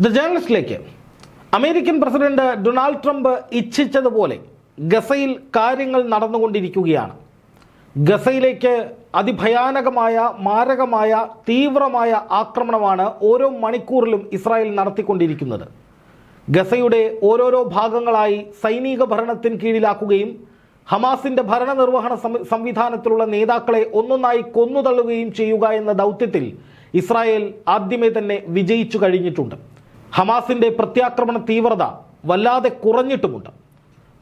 The ജേണലിസ്റ്റിലേക്ക്. American president Donald Trump ഇച്ഛിച്ചതുപോലെ ഗസയിൽ കാര്യങ്ങൾ നടന്നുകൊണ്ടിരിക്കുകയാണ്. ഗസയിലേക്ക് അതിഭയാനകമായ മാരകമായ തീവ്രമായ ആക്രമണമാണ് ഓരോ മണിക്കൂറിലും ഇസ്രായേൽ നടത്തിക്കൊണ്ടിരിക്കുന്നത്. ഗസയുടെ ഓരോരോ ഭാഗങ്ങളായി സൈനിക ഭരണത്തിന് കീഴിലാക്കുകയും ഹമാസിന്റെ ഭരണനിർവഹണ സംവി- സംവിധാനത്തിലുള്ള നേതാക്കളെ ഒന്നൊന്നായി കൊന്നുതള്ളുകയും ചെയ്യുക എന്ന ദൗത്യത്തിൽ ഇസ്രായേൽ ആദ്യമേ തന്നെ വിജയിച്ചു കഴിഞ്ഞിട്ടുണ്ട്. ഹമാസിന്റെ പ്രത്യാക്രമണ തീവ്രത വല്ലാതെ കുറഞ്ഞിട്ടുമുണ്ട്.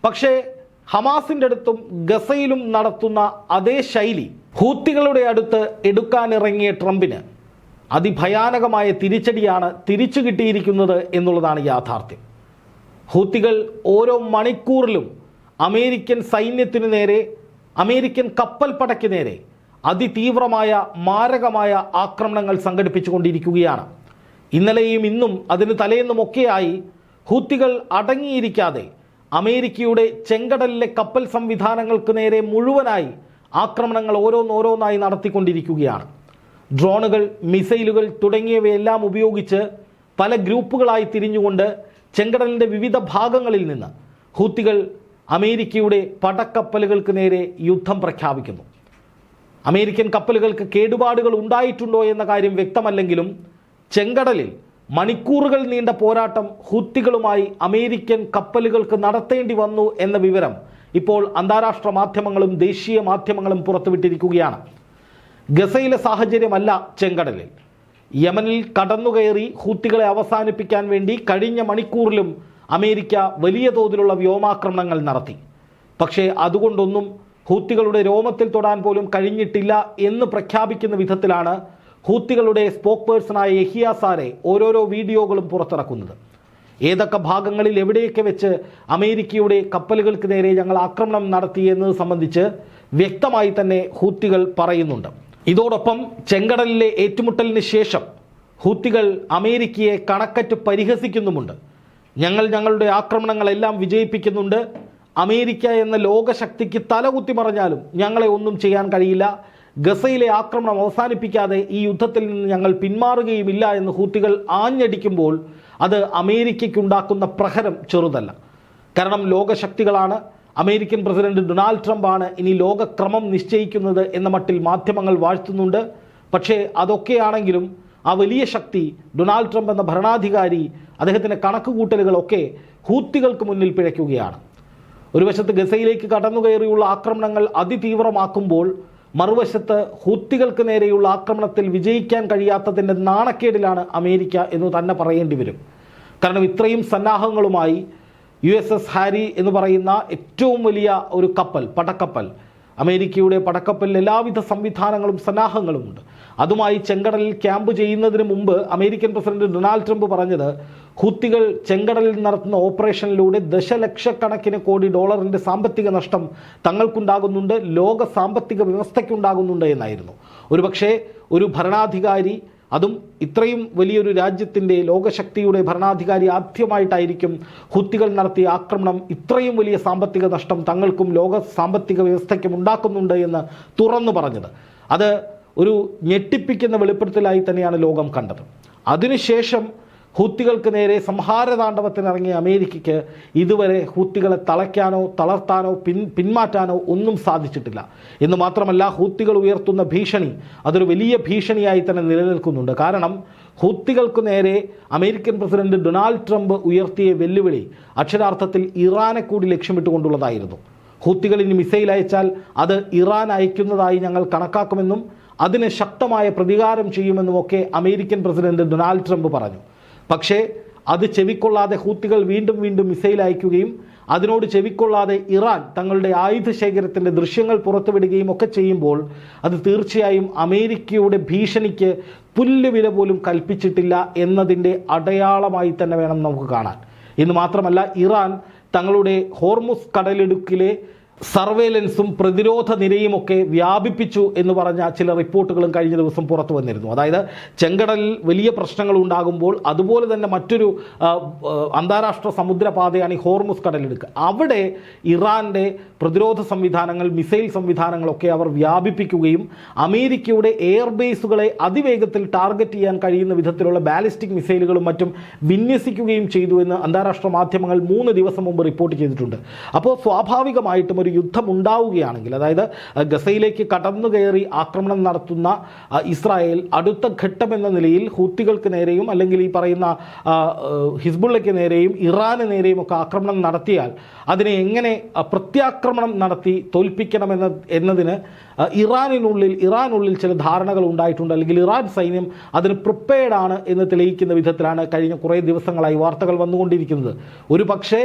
പക്ഷേ ഹമാസിന്റെ അടുത്തും ഗസയിലും നടത്തുന്ന അതേ ശൈലി ഹൂത്തികളുടെ അടുത്ത് എടുക്കാനിറങ്ങിയ ട്രംപിന് അതിഭയാനകമായ തിരിച്ചടിയാണ് തിരിച്ചു കിട്ടിയിരിക്കുന്നത് എന്നുള്ളതാണ് യാഥാർത്ഥ്യം. ഹൂത്തികൾ ഓരോ മണിക്കൂറിലും അമേരിക്കൻ സൈന്യത്തിനു നേരെ അമേരിക്കൻ കപ്പൽ പടയ്ക്ക് നേരെ അതിതീവ്രമായ മാരകമായ ആക്രമണങ്ങൾ സംഘടിപ്പിച്ചുകൊണ്ടിരിക്കുകയാണ്. ഇന്നലെയും ഇന്നും അതിന് തലേന്നുമൊക്കെയായി ഹൂത്തികൾ അടങ്ങിയിരിക്കാതെ അമേരിക്കയുടെ ചെങ്കടലിലെ കപ്പൽ സംവിധാനങ്ങൾക്ക് നേരെ മുഴുവനായി ആക്രമണങ്ങൾ ഓരോന്നോരോന്നായി നടത്തിക്കൊണ്ടിരിക്കുകയാണ്. ഡ്രോണുകൾ മിസൈലുകൾ തുടങ്ങിയവയെല്ലാം ഉപയോഗിച്ച് പല ഗ്രൂപ്പുകളായി തിരിഞ്ഞുകൊണ്ട് ചെങ്കടലിന്റെ വിവിധ ഭാഗങ്ങളിൽ നിന്ന് ഹൂത്തികൾ അമേരിക്കയുടെ പടക്കപ്പലുകൾക്ക് നേരെ യുദ്ധം പ്രഖ്യാപിക്കുന്നു. അമേരിക്കൻ കപ്പലുകൾക്ക് കേടുപാടുകൾ ഉണ്ടായിട്ടുണ്ടോ എന്ന കാര്യം വ്യക്തമല്ലെങ്കിലും ചെങ്കടലിൽ മണിക്കൂറുകൾ നീണ്ട പോരാട്ടം ഹുത്തികളുമായി അമേരിക്കൻ കപ്പലുകൾക്ക് നടത്തേണ്ടി വന്നു എന്ന വിവരം ഇപ്പോൾ അന്താരാഷ്ട്ര മാധ്യമങ്ങളും ദേശീയ മാധ്യമങ്ങളും പുറത്തുവിട്ടിരിക്കുകയാണ്. ഗസയിലെ സാഹചര്യമല്ല ചെങ്കടലിൽ. യമനിൽ കടന്നുകയറി ഹൂത്തികളെ അവസാനിപ്പിക്കാൻ വേണ്ടി കഴിഞ്ഞ മണിക്കൂറിലും അമേരിക്ക വലിയ തോതിലുള്ള വ്യോമാക്രമണങ്ങൾ നടത്തി. പക്ഷേ അതുകൊണ്ടൊന്നും ഹൂത്തികളുടെ രോമത്തിൽ തൊടാൻ പോലും കഴിഞ്ഞിട്ടില്ല എന്ന് പ്രഖ്യാപിക്കുന്ന വിധത്തിലാണ് ഹൂത്തികളുടെ സ്പോക്ക് പേഴ്സണായ യഹിയാസാരെ ഓരോരോ വീഡിയോകളും പുറത്തിറക്കുന്നത്. ഏതൊക്കെ ഭാഗങ്ങളിൽ എവിടെയൊക്കെ വെച്ച് അമേരിക്കയുടെ കപ്പലുകൾക്ക് നേരെ ഞങ്ങൾ ആക്രമണം നടത്തി എന്നത് സംബന്ധിച്ച് വ്യക്തമായി തന്നെ ഹൂത്തികൾ പറയുന്നുണ്ട്. ഇതോടൊപ്പം ചെങ്കടലിലെ ഏറ്റുമുട്ടലിന് ശേഷം ഹൂത്തികൾ അമേരിക്കയെ കണക്കറ്റ് പരിഹസിക്കുന്നുമുണ്ട്. ഞങ്ങൾ ഞങ്ങളുടെ ആക്രമണങ്ങളെല്ലാം വിജയിപ്പിക്കുന്നുണ്ട്. അമേരിക്ക എന്ന ലോകശക്തിക്ക് തലകുത്തി പറഞ്ഞാലും ഞങ്ങളെ ഒന്നും ചെയ്യാൻ കഴിയില്ല. ഗസയിലെ ആക്രമണം അവസാനിപ്പിക്കാതെ ഈ യുദ്ധത്തിൽ നിന്ന് ഞങ്ങൾ പിന്മാറുകയുമില്ല എന്ന് ഹൂത്തികൾ ആഞ്ഞടിക്കുമ്പോൾ അത് അമേരിക്കയ്ക്കുണ്ടാക്കുന്ന പ്രഹരം ചെറുതല്ല. കാരണം ലോകശക്തികളാണ്. അമേരിക്കൻ പ്രസിഡന്റ് ഡൊണാൾഡ് ട്രംപാണ് ഇനി ലോകക്രമം നിശ്ചയിക്കുന്നത് എന്ന മട്ടിൽ മാധ്യമങ്ങൾ വാഴ്ത്തുന്നുണ്ട്. പക്ഷേ അതൊക്കെയാണെങ്കിലും ആ വലിയ ശക്തി ഡൊണാൾഡ് ട്രംപ് എന്ന ഭരണാധികാരി അദ്ദേഹത്തിന്റെ കണക്കുകൂട്ടലുകളൊക്കെ ഹൂത്തികൾക്ക് മുന്നിൽ പിഴയ്ക്കുകയാണ്. ഒരു വശത്ത് ഗസയിലേക്ക് കടന്നുകയറിയുള്ള ആക്രമണങ്ങൾ അതിതീവ്രമാക്കുമ്പോൾ മറുവശത്ത് ഹൂത്തികൾക്ക് നേരെയുള്ള ആക്രമണത്തിൽ വിജയിക്കാൻ കഴിയാത്തതിന്റെ നാണക്കേടിലാണ് അമേരിക്ക എന്ന് തന്നെ പറയേണ്ടി വരും. കാരണം ഇത്രയും സന്നാഹങ്ങളുമായി യു എസ് എസ് ഹാരി എന്ന് പറയുന്ന ഏറ്റവും വലിയ ഒരു കപ്പൽ പടക്കപ്പൽ. അമേരിക്കയുടെ പടക്കപ്പലിൽ എല്ലാവിധ സംവിധാനങ്ങളും സന്നാഹങ്ങളുമുണ്ട്. അതുമായി ചെങ്കടലിൽ ക്യാമ്പ് ചെയ്യുന്നതിന് മുമ്പ് അമേരിക്കൻ പ്രസിഡന്റ് ഡൊണാൾഡ് ട്രംപ് പറഞ്ഞത് ഹൂത്തികൾ ചെങ്കടലിൽ നടത്തുന്ന ഓപ്പറേഷനിലൂടെ ദശലക്ഷക്കണക്കിന് കോടി ഡോളറിന്റെ സാമ്പത്തിക നഷ്ടം തങ്ങൾക്കുണ്ടാകുന്നുണ്ട് ലോക സാമ്പത്തിക വ്യവസ്ഥയ്ക്കുണ്ടാകുന്നുണ്ട് എന്നായിരുന്നു. ഒരുപക്ഷേ ഒരു ഭരണാധികാരി അതും ഇത്രയും വലിയൊരു രാജ്യത്തിന്റെ ലോകശക്തിയുടെ ഭരണാധികാരി ആദ്യമായിട്ടായിരിക്കും ഹുത്തികൾ നടത്തിയ ആക്രമണം ഇത്രയും വലിയ സാമ്പത്തിക നഷ്ടം തങ്ങൾക്കും ലോക സാമ്പത്തിക വ്യവസ്ഥയ്ക്കും ഉണ്ടാക്കുന്നുണ്ട് എന്ന് തുറന്നു പറഞ്ഞത്. അത് ഒരു ഞെട്ടിപ്പിക്കുന്ന വെളിപ്പെടുത്തലായി തന്നെയാണ് ലോകം കണ്ടത്. അതിനുശേഷം ഹൂത്തികൾക്ക് നേരെ സംഹാരതാണ്ഡവത്തിനിറങ്ങിയ അമേരിക്കയ്ക്ക് ഇതുവരെ ഹൂത്തികളെ തളയ്ക്കാനോ തളർത്താനോ പിൻ പിന്മാറ്റാനോ ഒന്നും സാധിച്ചിട്ടില്ല. എന്ന് മാത്രമല്ല ഹൂത്തികൾ ഉയർത്തുന്ന ഭീഷണി അതൊരു വലിയ ഭീഷണിയായി തന്നെ നിലനിൽക്കുന്നുണ്ട്. കാരണം ഹൂത്തികൾക്ക് നേരെ അമേരിക്കൻ പ്രസിഡന്റ് ഡൊണാൾഡ് ട്രംപ് ഉയർത്തിയ വെല്ലുവിളി അക്ഷരാർത്ഥത്തിൽ ഇറാനെ കൂടി ലക്ഷ്യമിട്ടുകൊണ്ടുള്ളതായിരുന്നു. ഹൂത്തികൾ ഇനി മിസൈൽ അയച്ചാൽ അത് ഇറാൻ അയക്കുന്നതായി ഞങ്ങൾ കണക്കാക്കുമെന്നും അതിന് ശക്തമായ പ്രതികാരം ചെയ്യുമെന്നുമൊക്കെ അമേരിക്കൻ പ്രസിഡന്റ് ഡൊണാൾഡ് ട്രംപ് പറഞ്ഞു. പക്ഷേ അത് ചെവിക്കൊള്ളാതെ ഹൂത്തികൾ വീണ്ടും വീണ്ടും മിസൈൽ അയക്കുകയും അതിനോട് ചെവിക്കൊള്ളാതെ ഇറാൻ തങ്ങളുടെ ആയുധ ശേഖരത്തിന്റെ ദൃശ്യങ്ങൾ പുറത്തുവിടുകയും ഒക്കെ ചെയ്യുമ്പോൾ അത് തീർച്ചയായും അമേരിക്കയുടെ ഭീഷണിക്ക് പുല്ലുവില പോലും കൽപ്പിച്ചിട്ടില്ല എന്നതിന്റെ അടയാളമായി തന്നെ വേണം നമുക്ക് കാണാൻ. എന്ന് മാത്രമല്ല ഇറാൻ തങ്ങളുടെ ഹോർമുസ് കടലിടുക്കിലെ സർവേലൻസും പ്രതിരോധ നിരയുമൊക്കെ വ്യാപിപ്പിച്ചു എന്ന് പറഞ്ഞ ചില റിപ്പോർട്ടുകളും കഴിഞ്ഞ ദിവസം പുറത്തു വന്നിരുന്നു. അതായത് ചെങ്കടലിൽ വലിയ പ്രശ്നങ്ങൾ ഉണ്ടാകുമ്പോൾ അതുപോലെ തന്നെ മറ്റൊരു അന്താരാഷ്ട്ര സമുദ്രപാതയാണ് ഈ ഹോർമുസ് കടലെടുക്കുക അവിടെ ഇറാന്റെ പ്രതിരോധ സംവിധാനങ്ങൾ മിസൈൽ സംവിധാനങ്ങളൊക്കെ അവർ വ്യാപിപ്പിക്കുകയും അമേരിക്കയുടെ എയർബേസുകളെ അതിവേഗത്തിൽ ടാർഗറ്റ് ചെയ്യാൻ കഴിയുന്ന വിധത്തിലുള്ള ബാലിസ്റ്റിക് മിസൈലുകളും മറ്റും വിന്യസിക്കുകയും ചെയ്തു എന്ന് അന്താരാഷ്ട്ര മാധ്യമങ്ങൾ മൂന്ന് ദിവസം മുമ്പ് റിപ്പോർട്ട് ചെയ്തിട്ടുണ്ട്. അപ്പോൾ സ്വാഭാവികമായിട്ടും ഒരു യുദ്ധം ഉണ്ടാവുകയാണെങ്കിൽ അതായത് ഗസയിലേക്ക് കടന്നു കയറി ആക്രമണം നടത്തുന്ന ഇസ്രായേൽ അടുത്ത ഘട്ടം എന്ന നിലയിൽ ഹൂത്തികൾക്ക് നേരെയും അല്ലെങ്കിൽ ഈ പറയുന്ന ഹിസ്ബുള്ളയ്ക്ക് നേരെയും ഇറാന് നേരെയും ഒക്കെ ആക്രമണം നടത്തിയാൽ അതിനെ എങ്ങനെ പ്രത്യാക്രമണം നടത്തി തോൽപ്പിക്കണമെന്ന എന്നതിന് ഇറാനിനുള്ളിൽ ഇറാനുള്ളിൽ ചില ധാരണകൾ ഉണ്ടായിട്ടുണ്ട്. അല്ലെങ്കിൽ ഇറാൻ സൈന്യം അതിന് പ്രിപ്പയർഡ് ആണ് എന്ന് തെളിയിക്കുന്ന വിധത്തിലാണ് കഴിഞ്ഞ കുറേ ദിവസങ്ങളായി വാർത്തകൾ വന്നുകൊണ്ടിരിക്കുന്നത്. ഒരു പക്ഷേ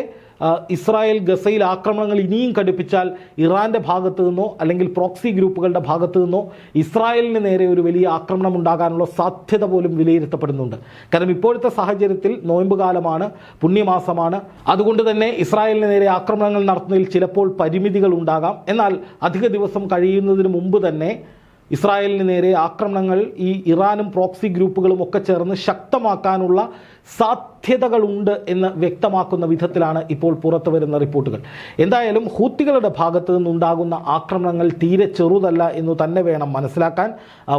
ഇസ്രായേൽ ഗസയിൽ ആക്രമണങ്ങൾ ഇനിയും കടുപ്പിച്ചാൽ ഇറാന്റെ ഭാഗത്തു നിന്നോ അല്ലെങ്കിൽ പ്രോക്സി ഗ്രൂപ്പുകളുടെ ഭാഗത്തു നിന്നോ ഇസ്രായേലിന് നേരെ ഒരു വലിയ ആക്രമണം ഉണ്ടാകാനുള്ള സാധ്യത പോലും വിലയിരുത്തപ്പെടുന്നുണ്ട്. കാരണം ഇപ്പോഴത്തെ സാഹചര്യത്തിൽ നോയമ്പ് കാലമാണ് പുണ്യമാസമാണ്. അതുകൊണ്ട് തന്നെ ഇസ്രായേലിന് നേരെ ആക്രമണങ്ങൾ നടത്തുന്നതിൽ ചിലപ്പോൾ പരിമിതികൾ ഉണ്ടാകാം. എന്നാൽ അധിക ദിവസം കഴിയുന്നതിന് മുമ്പ് തന്നെ ഇസ്രായേലിന് നേരെ ആക്രമണങ്ങൾ ഈ ഇറാനും പ്രോക്സി ഗ്രൂപ്പുകളും ഒക്കെ ചേർന്ന് ശക്തമാക്കാനുള്ള സാധ്യതകളുണ്ട് എന്ന് വ്യക്തമാക്കുന്ന വിധത്തിലാണ് ഇപ്പോൾ പുറത്തു വരുന്ന റിപ്പോർട്ടുകൾ. എന്തായാലും ഹൂത്തികളുടെ ഭാഗത്ത് നിന്നുണ്ടാകുന്ന ആക്രമണങ്ങൾ തീരെ ചെറുതല്ല എന്ന് തന്നെ വേണം മനസ്സിലാക്കാൻ.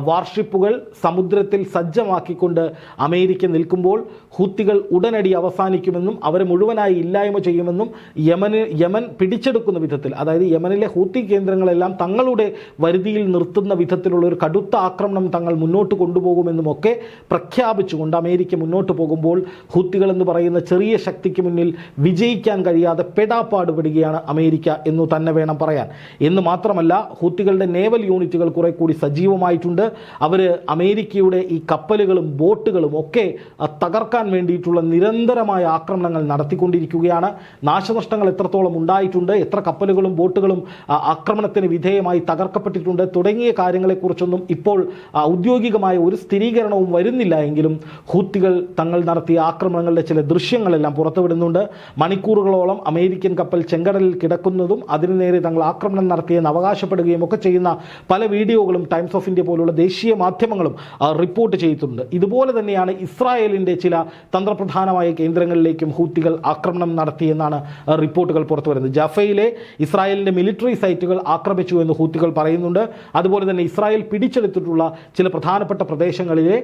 വാർഷിപ്പുകൾ സമുദ്രത്തിൽ സജ്ജമാക്കിക്കൊണ്ട് അമേരിക്ക നിൽക്കുമ്പോൾ ഹൂത്തികൾ ഉടനടി അവസാനിക്കുമെന്നും അവരെ മുഴുവനായി ഇല്ലായ്മ ചെയ്യുമെന്നും യമന് യമൻ പിടിച്ചെടുക്കുന്ന വിധത്തിൽ അതായത് യമനിലെ ഹൂത്തി കേന്ദ്രങ്ങളെല്ലാം തങ്ങളുടെ വരുതിയിൽ നിർത്തുന്ന വിധത്തിലുള്ള ഒരു കടുത്ത ആക്രമണം തങ്ങൾ മുന്നോട്ട് കൊണ്ടുപോകുമെന്നും ഒക്കെ പ്രഖ്യാപിച്ചുകൊണ്ട് അമേരിക്ക മുന്നോട്ട് പോകുമ്പോൾ ഹൂത്തികൾ എന്ന് പറയുന്ന ചെറിയ ശക്തിക്ക് മുന്നിൽ വിജയിക്കാൻ കഴിയാതെ പെടാപ്പാടുപെടുകയാണ് അമേരിക്ക എന്ന് തന്നെ വേണം പറയാൻ. എന്ന് മാത്രമല്ല ഹുത്തികളുടെ നേവൽ യൂണിറ്റുകൾ കുറെ കൂടി സജീവമായിട്ടുണ്ട്. അവർ അമേരിക്കയുടെ ഈ കപ്പലുകളും ബോട്ടുകളും ഒക്കെ തകർക്കാൻ വേണ്ടിയിട്ടുള്ള നിരന്തരമായ ആക്രമണങ്ങൾ നടത്തിക്കൊണ്ടിരിക്കുകയാണ്. നാശനഷ്ടങ്ങൾ എത്രത്തോളം ഉണ്ടായിട്ടുണ്ട് എത്ര കപ്പലുകളും ബോട്ടുകളും ആക്രമണത്തിന് വിധേയമായി തകർക്കപ്പെട്ടിട്ടുണ്ട് തുടങ്ങിയ കാര്യങ്ങളെക്കുറിച്ചൊന്നും ഇപ്പോൾ ഔദ്യോഗികമായ ഒരു സ്ഥിരീകരണവും വരുന്നില്ല എങ്കിലും ഹൂത്തികൾ തങ്ങൾ നടത്തിയ ആക്രമണങ്ങളുടെ ചില ദൃശ്യങ്ങളെല്ലാം പുറത്തുവിടുന്നുണ്ട്. മണിക്കൂറുകളോളം അമേരിക്കൻ കപ്പൽ ചെങ്കടലിൽ കിടക്കുന്നതും അതിനു നേരെ തങ്ങൾ ആക്രമണം നടത്തിയെന്ന് അവകാശപ്പെടുകയും ഒക്കെ ചെയ്യുന്ന പല വീഡിയോകളും ടൈംസ് ഓഫ് ഇന്ത്യ പോലുള്ള ദേശീയ മാധ്യമങ്ങളും റിപ്പോർട്ട് ചെയ്തിട്ടുണ്ട്. ഇതുപോലെ തന്നെയാണ് ഇസ്രായേലിന്റെ ചില തന്ത്രപ്രധാനമായ കേന്ദ്രങ്ങളിലേക്കും ഹൂത്തികൾ ആക്രമണം നടത്തിയെന്നാണ് റിപ്പോർട്ടുകൾ പുറത്തു വരുന്നത് ജഫയിലെ ഇസ്രായേലിന്റെ മിലിറ്ററി സൈറ്റുകൾ ആക്രമിച്ചു എന്ന് ഹൂത്തികൾ പറയുന്നുണ്ട്. അതുപോലെ തന്നെ ഇസ്രായേൽ പിടിച്ചെടുത്തിട്ടുള്ള ചില പ്രധാനപ്പെട്ട പ്രദേശങ്ങളിലെ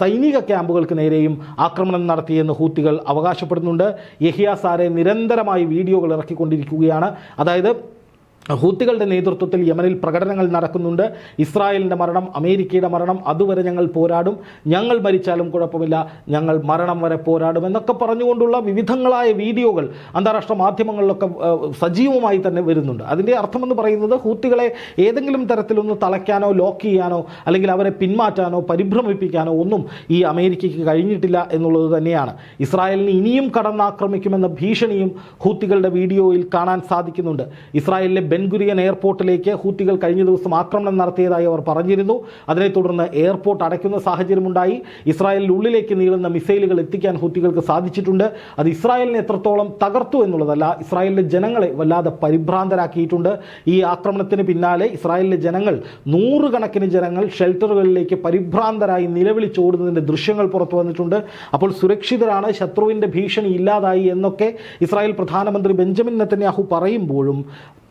സൈനിക ക്യാമ്പുകൾക്ക് നേരെയും ആക്രമണം നടത്തിയെന്ന് ഹൂത്തികൾ അവകാശപ്പെടുന്നുണ്ട്. യഹിയ സാറെ നിരന്തരമായി വീഡിയോകൾ ഇറക്കിക്കൊണ്ടിരിക്കുകയാണ്. അതായത് ഹൂത്തികളുടെ നേതൃത്വത്തിൽ യമനിൽ പ്രകടനങ്ങൾ നടക്കുന്നുണ്ട്. ഇസ്രായേലിന്റെ മരണം അമേരിക്കയുടെ മരണം അതുവരെ ഞങ്ങൾ പോരാടും. ഞങ്ങൾ മരിച്ചാലും കുഴപ്പമില്ല. ഞങ്ങൾ മരണം വരെ പോരാടും എന്നൊക്കെ പറഞ്ഞുകൊണ്ടുള്ള വിവിധങ്ങളായ വീഡിയോകൾ അന്താരാഷ്ട്ര മാധ്യമങ്ങളിലൊക്കെ സജീവമായി തന്നെ വരുന്നുണ്ട്. അതിന്റെ അർത്ഥമെന്ന് പറയുന്നത് ഹൂത്തികളെ ഏതെങ്കിലും തരത്തിലൊന്ന് തളയ്ക്കാനോ ലോക്ക് ചെയ്യാനോ അല്ലെങ്കിൽ അവരെ പിന്മാറ്റാനോ പരിഭ്രമിപ്പിക്കാനോ ഒന്നും ഈ അമേരിക്കയ്ക്ക് കഴിഞ്ഞിട്ടില്ല എന്നുള്ളത് തന്നെയാണ്. ഇസ്രായേലിന് ഇനിയും കടന്നാക്രമിക്കുമെന്ന ഭീഷണിയും ഹൂത്തികളുടെ വീഡിയോയിൽ കാണാൻ സാധിക്കുന്നുണ്ട്. ഇസ്രായേലിലെ ബെൻഗുരിയൻ എയർപോർട്ടിലേക്ക് ഹൂത്തികൾ കഴിഞ്ഞ ദിവസം ആക്രമണം നടത്തിയതായി അവർ പറഞ്ഞിരുന്നു. അതിനെ തുടർന്ന് എയർപോർട്ട് അടയ്ക്കുന്ന സാഹചര്യമുണ്ടായി. ഇസ്രായേലിനുള്ളിലേക്ക് നീളുന്ന മിസൈലുകൾ എത്തിക്കാൻ ഹൂത്തികൾക്ക് സാധിച്ചിട്ടുണ്ട്. അത് ഇസ്രായേലിനെ എത്രത്തോളം തകർത്തു എന്നുള്ളതല്ല ഇസ്രായേലിലെ ജനങ്ങളെ വല്ലാതെ പരിഭ്രാന്തരാക്കിയിട്ടുണ്ട്. ഈ ആക്രമണത്തിന് പിന്നാലെ ഇസ്രായേലിലെ ജനങ്ങൾ നൂറുകണക്കിന് ജനങ്ങൾ ഷെൽട്ടറുകളിലേക്ക് പരിഭ്രാന്തരായി നിലവിളിച്ചോടുന്നതിന്റെ ദൃശ്യങ്ങൾ പുറത്തു വന്നിട്ടുണ്ട്. അപ്പോൾ സുരക്ഷിതരാണ് ശത്രുവിന്റെ ഭീഷണി ഇല്ലാതായി എന്നൊക്കെ ഇസ്രായേൽ പ്രധാനമന്ത്രി ബെഞ്ചമിൻ നെത്തന്യാഹു പറയുമ്പോഴും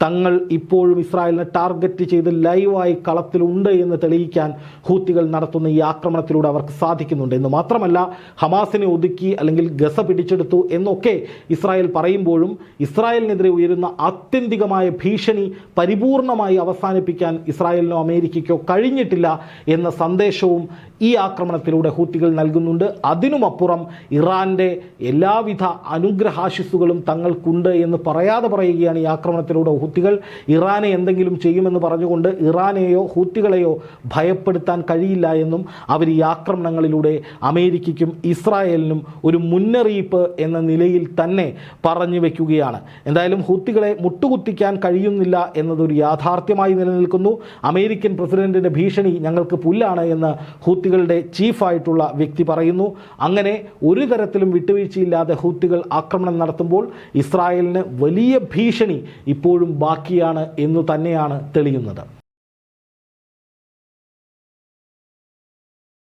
തങ്ങൾ ഇപ്പോഴും ഇസ്രായേലിനെ ടാർഗറ്റ് ചെയ്ത് ലൈവായി കളത്തിലുണ്ട് എന്ന് തെളിയിക്കാൻ ഹൂത്തികൾ നടത്തുന്ന ഈ ആക്രമണത്തിലൂടെ അവർക്ക് സാധിക്കുന്നുണ്ട്. എന്ന് മാത്രമല്ല ഹമാസിനെ ഒതുക്കി അല്ലെങ്കിൽ ഗസ പിടിച്ചെടുത്തു എന്നൊക്കെ ഇസ്രായേൽ പറയുമ്പോഴും ഇസ്രായേലിനെതിരെ ഉയരുന്ന ആത്യന്തികമായ ഭീഷണി പരിപൂർണമായി അവസാനിപ്പിക്കാൻ ഇസ്രായേലിനോ അമേരിക്കയ്ക്കോ കഴിഞ്ഞിട്ടില്ല എന്ന സന്ദേശവും ഈ ആക്രമണത്തിലൂടെ ഹൂത്തികൾ നൽകുന്നുണ്ട്. അതിനുമപ്പുറം ഇറാന്റെ എല്ലാവിധ അനുഗ്രഹാശിസ്സുകളും തങ്ങൾക്കുണ്ട് എന്ന് പറയാതെ പറയുകയാണ് ഈ ആക്രമണത്തിലൂടെ ഹൂത്തികൾ. ഇറാനെ എന്തെങ്കിലും ചെയ്യുമെന്ന് പറഞ്ഞുകൊണ്ട് ഇറാനെയോ ഹൂത്തികളെയോ ഭയപ്പെടുത്താൻ കഴിയില്ല എന്നും അവർ ഈ ആക്രമണങ്ങളിലൂടെ അമേരിക്കയ്ക്കും ഇസ്രായേലിനും ഒരു മുന്നറിയിപ്പ് എന്ന നിലയിൽ തന്നെ പറഞ്ഞു വയ്ക്കുകയാണ് എന്തായാലും ഹൂത്തികളെ മുട്ടുകുത്തിക്കാൻ കഴിയുന്നില്ല എന്നതൊരു യാഥാർത്ഥ്യമായി നിലനിൽക്കുന്നു. അമേരിക്കൻ പ്രസിഡന്റിന്റെ ഭീഷണി ഞങ്ങൾക്ക് പുല്ലാണ് എന്ന് ഹൂത്തികൾ ഹൂത്തികളുടെ ചീഫായിട്ടുള്ള വ്യക്തി പറയുന്നു അങ്ങനെ ഒരു തരത്തിലും വിട്ടുവീഴ്ചയില്ലാതെ ഹൂത്തികൾ ആക്രമണം നടത്തുമ്പോൾ ഇസ്രായേലിന് വലിയ ഭീഷണി ഇപ്പോഴും ബാക്കിയാണ് എന്നു തന്നെയാണ് തെളിയുന്നത്.